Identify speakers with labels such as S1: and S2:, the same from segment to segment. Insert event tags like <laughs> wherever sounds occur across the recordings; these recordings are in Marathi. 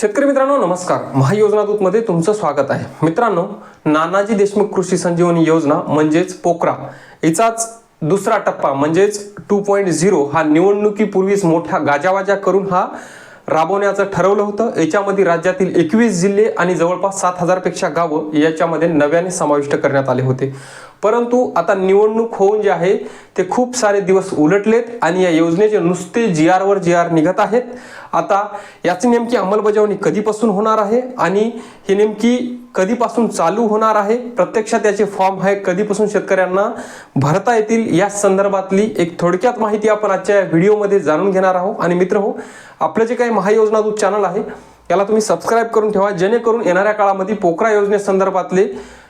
S1: शेतकरी मित्रांनो नमस्कार. महायोजना दूतमध्ये तुमचं स्वागत आहे. मित्रांनो नानाजी देशमुख कृषी संजीवनी योजना म्हणजेच पोकरा. याचाच दुसरा टप्पा म्हणजेच टू पॉईंट झिरो हा निवडणुकीपूर्वीच मोठ्या गाजावाजा करून हा राबवण्याचं ठरवलं होतं. याच्यामध्ये राज्यातील एकवीस जिल्हे आणि जवळपास सात हजारपेक्षा गावं याच्यामध्ये नव्याने समाविष्ट करण्यात आले होते. परंतु आता निवडणूक होऊन जे आहे ते खूप सारे दिवस उलटलेत आणि या योजनेचे नुसते जी आरवर जी आर निघत आहेत. आता याची नेमकी अंमलबजावणी कधीपासून होणार आहे आणि ही नेमकी कधीपासून चालू होणार आहे? प्रत्यक्षात याचे फॉर्म आहे कधीपासून शेतकऱ्यांना भरता येतील? या संदर्भातली एक थोडक्यात माहिती आपण आजच्या या व्हिडिओमध्ये जाणून घेणार आहोत. आणि मित्र हो आपलं जे काही महायोजना दूत चॅनल आहे याला तुम्ही सबस्क्राईब करून ठेवा जेणेकरून येणाऱ्या काळामध्ये पोकरा योजनेसंदर्भातले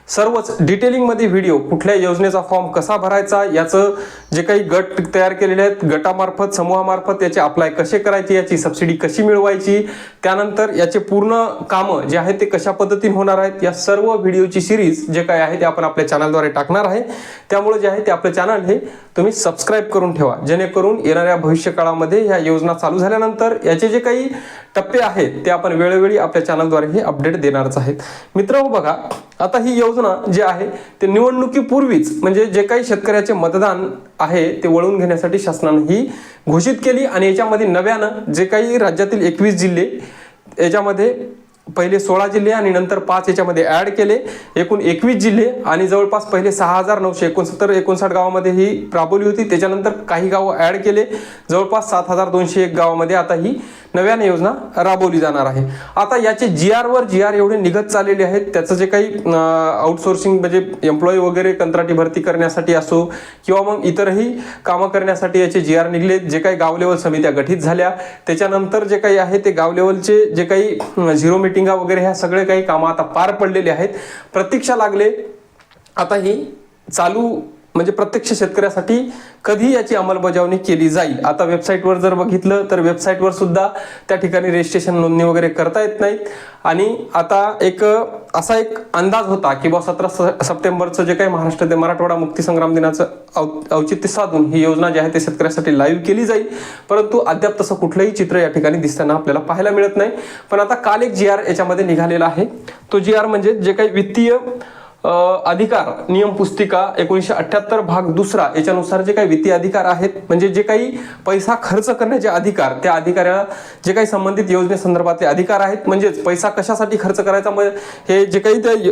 S1: सर्वच डिटेलिंगमध्ये व्हिडिओ कुठल्या योजनेचा फॉर्म कसा भरायचा याचं जे काही गट तयार केलेले आहेत गटामार्फत समूहामार्फत याचे अप्लाय कसे करायचे याची सबसिडी कशी मिळवायची त्यानंतर याचे पूर्ण कामं जे आहेत ते कशा पद्धतीने होणार आहेत या सर्व व्हिडिओची सिरीज जे काय आहे ते आपण आपल्या चॅनलद्वारे टाकणार आहे. त्यामुळे जे आहे ते आपलं चॅनल हे तुम्ही सबस्क्राईब करून ठेवा. जेणेकरून येणाऱ्या भविष्य काळामध्ये ह्या योजना चालू झाल्यानंतर याचे जे काही टप्पे आहेत ते आपण वेळोवेळी आपल्या चॅनलद्वारे हे अपडेट देणारच आहेत. मित्र हो बघा आता ही योजना जी आहे ते निवडणुकीपूर्वीच म्हणजे जे काही शेतकऱ्याचे मतदान आहे ते वळवून घेण्यासाठी शासनानं ही घोषित केली आणि याच्यामध्ये नव्यानं जे काही राज्यातील एकवीस जिल्हे याच्यामध्ये पहिले सोळा जिल्हे आणि नंतर पाच याच्यामध्ये ॲड केले. एकूण एकवीस जिल्हे आणि जवळपास पहिले सहा हजार नऊशे एकोणसत्तर एकोणसाठ गावामध्ये ही राबवली होती. त्याच्यानंतर काही गावं ॲड केले. जवळपास सात हजार दोनशे एक गावामध्ये आता ही नव्याने योजना राबवली जाणार आहे. आता याचे जी आरवर जी आर एवढे निघत चाललेले आहेत. त्याचं जे काही आउटसोर्सिंग म्हणजे एम्प्लॉई वगैरे कंत्राटी भरती करण्यासाठी असो किंवा मग इतरही कामं करण्यासाठी याचे जी आर निघले. जे काही गाव लेवल समित्या गठीत झाल्या. त्याच्यानंतर जे काही आहे ते गाव लेवलचे जे काही झिरो मिटिंगा वगैरे ह्या सगळे काही कामं आता पार पडलेले आहेत. प्रतीक्षा लागले. आता ही चालू म्हणजे प्रत्यक्ष शेतकऱ्यासाठी कधी याची अंमलबजावणी केली जाईल? आता वेबसाईटवर जर बघितलं तर वेबसाईटवर सुद्धा त्या ठिकाणी रजिस्ट्रेशन नोंदणी वगैरे करता येत नाहीत. आणि आता एक असा एक अंदाज होता की बा सतरा सप्टेंबरचं जे काही महाराष्ट्र ते मराठवाडा मुक्तीसंग्राम दिनाचं औ- औचित्य साधून ही योजना जी आहे ते शेतकऱ्यासाठी लाईव्ह केली जाईल. परंतु अद्याप तसं कुठलंही चित्र या ठिकाणी दिसताना आपल्याला पाहायला मिळत नाही. पण आता काल एक जी आर याच्यामध्ये निघालेला आहे. तो जी आर म्हणजे जे काही वित्तीय अधिकार नियम पुस्तिका एकोणीसशे अठ्ठ्याहत्तर भाग दुसरा याच्यानुसार जे काही वित्तीय अधिकार आहेत म्हणजे जे काही पैसा खर्च करण्याचे अधिकार त्या अधिकाऱ्याला जे काही संबंधित योजनेसंदर्भातले अधिकार आहेत. म्हणजेच पैसा कशासाठी खर्च करायचा? म्हणजे हे जे काही ते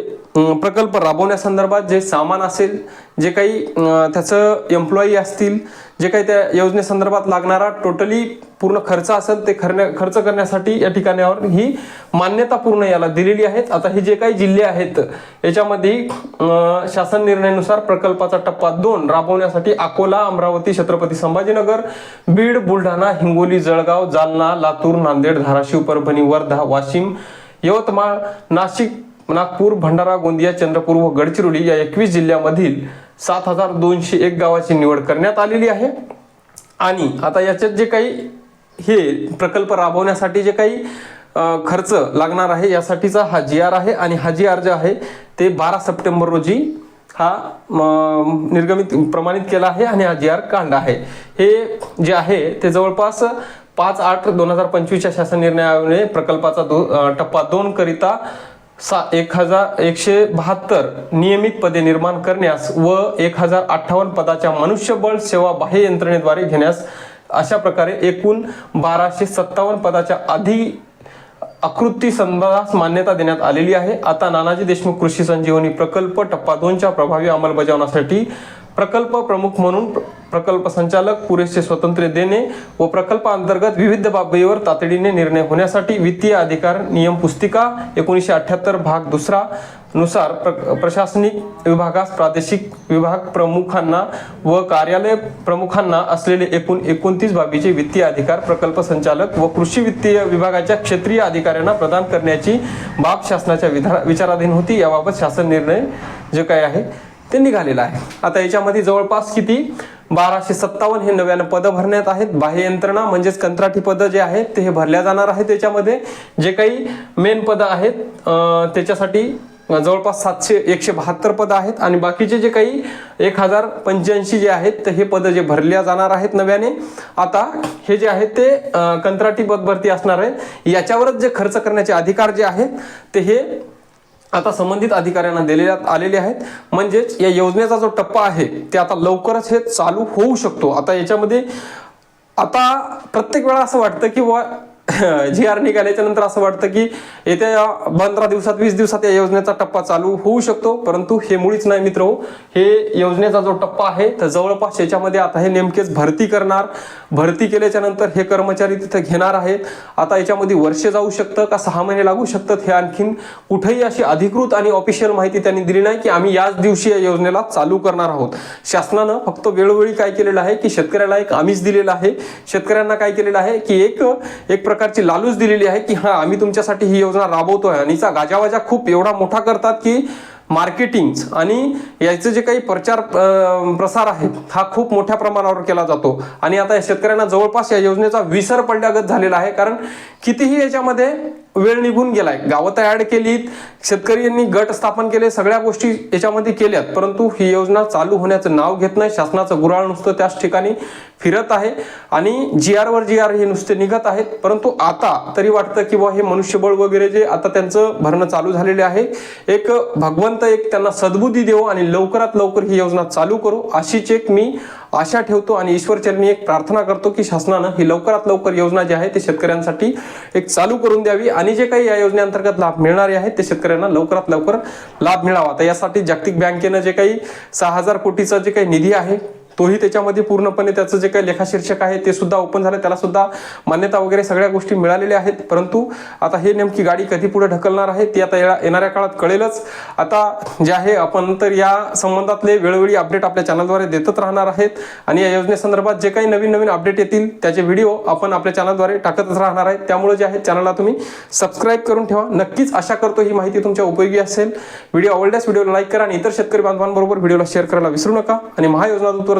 S1: प्रकल्प राबवण्यासंदर्भात जे सामान असेल जे काही त्याचं एम्प्लॉई असतील जे काही त्या योजनेसंदर्भात लागणारा टोटली पूर्ण खर्च असेल ते खरण्या खर्च करण्यासाठी या ठिकाणावर ही मान्यता पूर्ण याला दिलेली आहेत. आता हे जे काही जिल्हे आहेत याच्यामध्ये शासन निर्णयानुसार प्रकल्पाचा टप्पा दोन राबवण्यासाठी अकोला अमरावती छत्रपती संभाजीनगर बीड बुलढाणा हिंगोली जळगाव जालना लातूर नांदेड धाराशिव परभणी वर्धा वाशिम यवतमाळ नाशिक नागपूर भंडारा गोंदिया चंद्रपूर व गडचिरोली या एकवीस जिल्ह्यामधील सात हजार दोनशे एक गावाची निवड करण्यात आलेली आहे. आणि आता याच्यात जे काही हे प्रकल्प राबवण्यासाठी जे काही खर्च लागणार आहे यासाठीचा हा जी आर आहे आणि हा जी आर जे आहे ते बारा सप्टेंबर रोजी हा म, निर्गमित प्रमाणित केला आहे आणि हा जी आर कांड आहे. हे जे आहे ते जवळपास पाच आठ दोन हजार पंचवीसच्या शासन निर्णयाने प्रकल्पाचा दो टप्पा दोन करिता सा एक हजार एकशे बहात्तर नियमित पदे निर्माण करण्यास व एक हजार अठ्ठावन्न पदाच्या मनुष्यबळ सेवा बाह्य यंत्रणेद्वारे घेण्यास अशा प्रकारे एकूण बाराशे सत्तावन्न पदाच्या आधी आकृती संदर्भास मान्यता देण्यात आलेली आहे. आता नानाजी देशमुख कृषी संजीवनी प्रकल्प टप्पा दोनच्या प्रभावी अंमलबजावणीसाठी प्रकल्प प्रमुख म्हणून प्र- प्रकल्प संचालक पुरेसे स्वातंत्र्य देणे व प्रकल्पांतर्गत विविध बाबीवर तातडीने निर्णय होण्यासाठी वित्तीय अधिकार नियम पुस्तिका एकोणीसशे अठ्याहत्तर भाग दुसरा नुसार प्र- प्रशासनिक विभागास प्रादेशिक विभाग प्रमुखांना व कार्यालय प्रमुखांना असलेले एकूण एकोणतीस बाबीचे वित्तीय अधिकार प्रकल्प संचालक व कृषी वित्तीय विभागाच्या क्षेत्रीय अधिकाऱ्यांना प्रदान करण्याची बाब शासनाच्या विधा- विचाराधीन होती. याबाबत शासन निर्णय जे काय आहे ते निघालेलं आहे. आता याच्यामध्ये जवळपास किती? बाराशे सत्तावन्न हे नव्यानं पदं भरण्यात आहेत. बाह्य यंत्रणा म्हणजेच कंत्राटी पदं जे आहेत ते हे भरल्या जाणार आहेत त्याच्यामध्ये. जे काही मेन पदं आहेत त्याच्यासाठी जवळपास सातशे एकशे बहात्तर पदं आहेत. आणि बाकीचे जे काही एक हजार पंच्याऐंशी जे आहेत तर हे पदं जे भरल्या जाणार आहेत नव्याने. आता हे जे आहेत ते कंत्राटी पद भरती असणार आहे याच्यावरच जे खर्च करण्याचे अधिकार जे आहेत ते हे आता संबंधित अधिकाऱ्यांना दिलेल्या आलेले आहेत. म्हणजेच या योजनेचा जो टप्पा आहे ते आता लवकरच हे चालू होऊ शकतो. आता याच्यामध्ये आता प्रत्येक वेळा असं वाटतं की बुवा <laughs> जी आर निघाल्याच्या नंतर असं वाटतं की येत्या पंधरा दिवसात वीस दिवसात या योजनेचा टप्पा चालू होऊ शकतो. परंतु हे मुळीच नाही मित्र हो. हे. योजनेचा जो टप्पा आहे तर जवळपास याच्यामध्ये आता हे नेमकेच भरती करणार. भरती केल्याच्यानंतर हे कर्मचारी तिथे घेणार आहेत. आता याच्यामध्ये वर्ष जाऊ शकतं का सहा महिने लागू शकतात हे आणखीन कुठेही अशी अधिकृत आणि ऑफिशियल माहिती त्यांनी दिली नाही की आम्ही याच दिवशी या योजनेला चालू करणार आहोत. शासनानं फक्त वेळोवेळी काय केलेलं आहे की शेतकऱ्याला एक आमिष दिलेलं आहे. शेतकऱ्यांना काय केलेलं आहे की एक एक सरकारची लालूच दिलेली आहे की हा आम्ही तुमच्यासाठी ही योजना राबवतोय. आणि हिचा गाजावाजा खूप एवढा मोठा करतात की मार्केटिंग आणि याचं जे काही प्रचार प्रसार आहे हा खूप मोठ्या प्रमाणावर केला जातो. आणि आता या शेतकऱ्यांना जवळपास या योजनेचा विसर पडल्यागत झालेला आहे. कारण कितीही याच्यामध्ये वेळ निघून गेलाय. गावात ऍड केलीत शेतकरी यांनी गट स्थापन केले सगळ्या गोष्टी याच्यामध्ये केल्यात. परंतु ही योजना चालू होण्याचं नाव घेत नाही शासनाचं गुराळ नुसतं त्याच ठिकाणी फिरत आहे. आणि जी आर वर जी आर हे नुसते निघत आहेत. परंतु आता तरी वाटतं की हे मनुष्यबळ वगैरे जे आता त्यांचं भरणं चालू झालेले आहे एक भगवंत एक त्यांना सद्बुद्धी देऊ आणि लवकरात लवकर ही योजना चालू करू. अशीच एक मी आशा ठेवतो आणि ईश्वरचरणी एक प्रार्थना करतो की शासनानं ही लवकरात लवकर योजना जी आहे ते शेतकऱ्यांसाठी एक चालू करून द्यावी आणि जे काही या योजनेअंतर्गत लाभ मिळणारे आहेत ते शेतकऱ्यांना लवकरात लवकर लाभ मिळावा. तर यासाठी जागतिक बँकेनं जे काही सहा हजार कोटीचा जे काही निधी आहे तोही त्याच्यामध्ये पूर्णपणे त्याचं जे काही लेखाशीर्षक आहे ते सुद्धा ओपन झालं. त्याला सुद्धा मान्यता वगैरे सगळ्या गोष्टी मिळालेल्या आहेत. परंतु आता हे नेमकी गाडी कधी पुढे ढकलणार आहे ती आता येणाऱ्या काळात कळेलच. आता जे आहे आपण तर या संबंधातले वेळोवेळी अपडेट आपल्या चॅनलद्वारे देतच राहणार आहेत. आणि या योजनेसंदर्भात जे काही नवीन नवीन अपडेट येतील त्याचे व्हिडिओ आपण आपल्या चॅनलद्वारे टाकतच राहणार आहेत. त्यामुळे जे आहे चॅनलला तुम्ही सबस्क्राईब करून ठेवा. नक्कीच आशा करतो ही माहिती तुमच्या उपयोगी असेल. व्हिडिओ आवडल्यास व्हिडिओला लाईक करा आणि इतर शेतकरी बांधवांबरोबर व्हिडिओला शेअर करायला विसरू नका. आणि महायोजना दूतवर